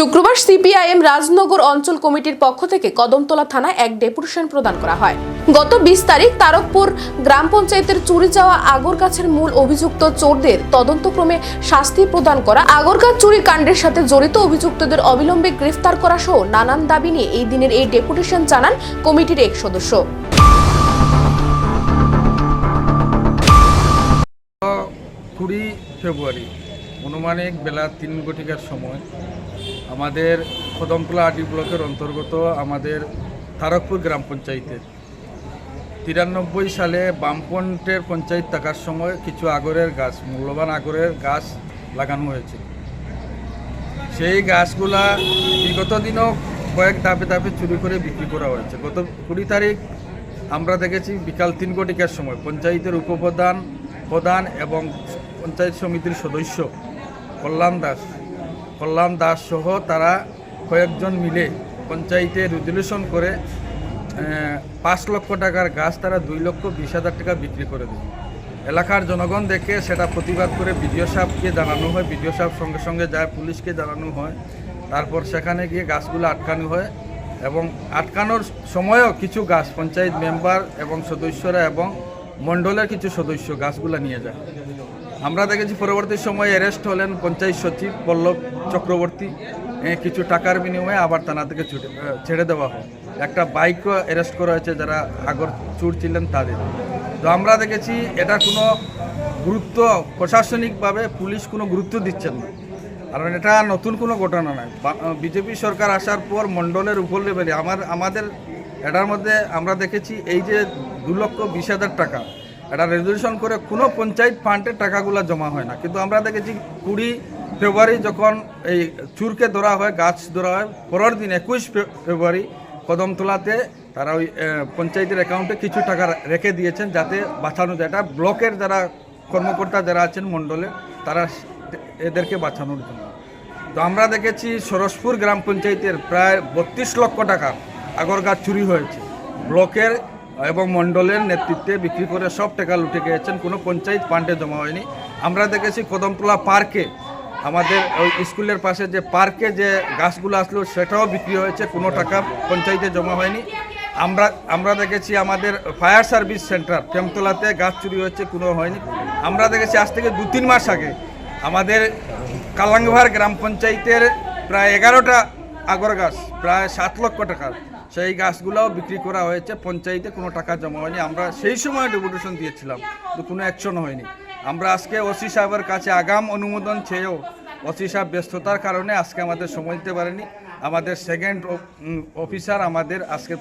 শুক্রবার সিপিআইএম রাজনগর অঞ্চল কমিটির পক্ষ থেকে কদমতলা থানায় এক ডেপুটেশন প্রদান করা হয়। গত বিশ তারিখ তারকপুর গ্রাম পঞ্চায়েতের চুরি যাওয়া আগর গাছের মূল অভিযুক্ত চোরদের তদন্তক্রমে শাস্তি প্রদান করা আগর গাছ চুরি কাণ্ডের সাথে জড়িত অভিযুক্তদের অবিলম্বে গ্রেফতার করা সহ নানান দাবি নিয়ে এই দিনের এই ডেপুটেশন জানান কমিটির এক সদস্য। ফেব্রুয়ারি। অনুমানিক বেলা তিন ঘটিকার সময় আমাদের কদমতলা আডি ব্লকের অন্তর্গত আমাদের তারকপুর গ্রাম পঞ্চায়েতে তিরানব্বই সালে বামপন্টের পঞ্চায়েত থাকার সময় কিছু আগরের গাছ, মূল্যবান আগরের গাছ লাগানো হয়েছে। সেই গাছগুলা বিগত দিনও কয়েক ধাপে ধাপে চুরি করে বিক্রি করা হয়েছে। গত কুড়ি তারিখ আমরা দেখেছি বিকাল তিন কোটিকার সময় পঞ্চায়েতের উপপ্রধান, প্রধান এবং পঞ্চায়েত সমিতির সদস্য কল্যাণ দাস। কল্যাণ দাস সহ তারা কয়েকজন মিলে পঞ্চায়েতে রেজলিউশন করে পাঁচ লক্ষ টাকার গাছ তারা দুই লক্ষ বিশ হাজার টাকা বিক্রি করে দেয় এলাকার জনগণ দেখে সেটা প্রতিবাদ করে বিডিও সাহেবকে জানানো হয়, বিডিও সাহেব সঙ্গে সঙ্গে যায়, পুলিশকে জানানো হয়। তারপর সেখানে গিয়ে গাছগুলো আটকানো হয় এবং আটকানোর সময়ও কিছু গাছ পঞ্চায়েত মেম্বার এবং সদস্যরা এবং মণ্ডলের কিছু সদস্য গাছগুলো নিয়ে যায়। আমরা দেখেছি পরবর্তী সময়ে অ্যারেস্ট হলেন পঞ্চায়েত সচিব পল্লব চক্রবর্তী। কিছু টাকার বিনিময়ে আবার থানা থেকে ছুটে ছেড়ে দেওয়া হয়। একটা বাইকও অ্যারেস্ট করা হয়েছে যারা আগর চুর ছিলেন তাদের। তো আমরা দেখেছি এটা কোনো গুরুত্ব প্রশাসনিকভাবে পুলিশ কোনো গুরুত্ব দিচ্ছেন না। কারণ এটা নতুন কোনো ঘটনা নয়। বিজেপি সরকার আসার পর মণ্ডলের উপর লেভেলে আমার, আমাদের এটার মধ্যে আমরা দেখেছি এই যে দু লক্ষ বিশ হাজার টাকা এটা রেজলিউশন করে কোনো পঞ্চায়েত ফান্ডের টাকাগুলো জমা হয় না। কিন্তু আমরা দেখেছি কুড়ি ফেব্রুয়ারি যখন এই চুরকে ধরা হয়, গাছ ধরা হয়, পরের দিন একুশ ফেব্রুয়ারি কদমতলাতে তারা ওই পঞ্চায়েতের অ্যাকাউন্টে কিছু টাকা রেখে দিয়েছেন যাতে বাঁচানো যায়। এটা ব্লকের যারা কর্মকর্তা যারা আছেন মণ্ডলে, তারা এদেরকে বাঁচানোর জন্য। তো আমরা দেখেছি সরসপুর গ্রাম পঞ্চায়েতের প্রায় বত্রিশ লক্ষ টাকা আগর গাছ চুরি হয়েছে। ব্লকের এবং মণ্ডলের নেতৃত্বে বিক্রি করে সব টাকা লুটে গিয়েছেন, কোনো পঞ্চায়েত ফান্ডে জমা হয়নি। আমরা দেখেছি কদমতলা পার্কে, আমাদের ওই স্কুলের পাশে যে পার্কে যে গাছগুলো আসলো, সেটাও বিক্রি হয়েছে, কোনো টাকা পঞ্চায়েতে জমা হয়নি। আমরা আমরা দেখেছি আমাদের ফায়ার সার্ভিস সেন্টার ফেমতলাতে গাছ চুরি হয়েছে, কোনো হয়নি। আমরা দেখেছি আজ থেকে দু তিন মাস আগে, আমাদের কালাঙ্গভার গ্রাম পঞ্চায়েতের প্রায় এগারোটা আগর গাছ প্রায় সাত লক্ষ টাকার সেই গাছগুলোও বিক্রি করা হয়েছে, পঞ্চায়েতে কোনো টাকা জমা হয়নি। আমরা সেই সময় ডেপুটেশন দিয়েছিলাম তো কোনো অ্যাকশন হয়নি। আমরা আজকে ওসি সাহেবের কাছে আগাম অনুমোদন চেয়েও ওসি সাহেব ব্যস্ততার কারণে আজকে আমাদের সময় দিতে পারেনি। আমাদের সেকেন্ড অফিসার আমাদের আজকে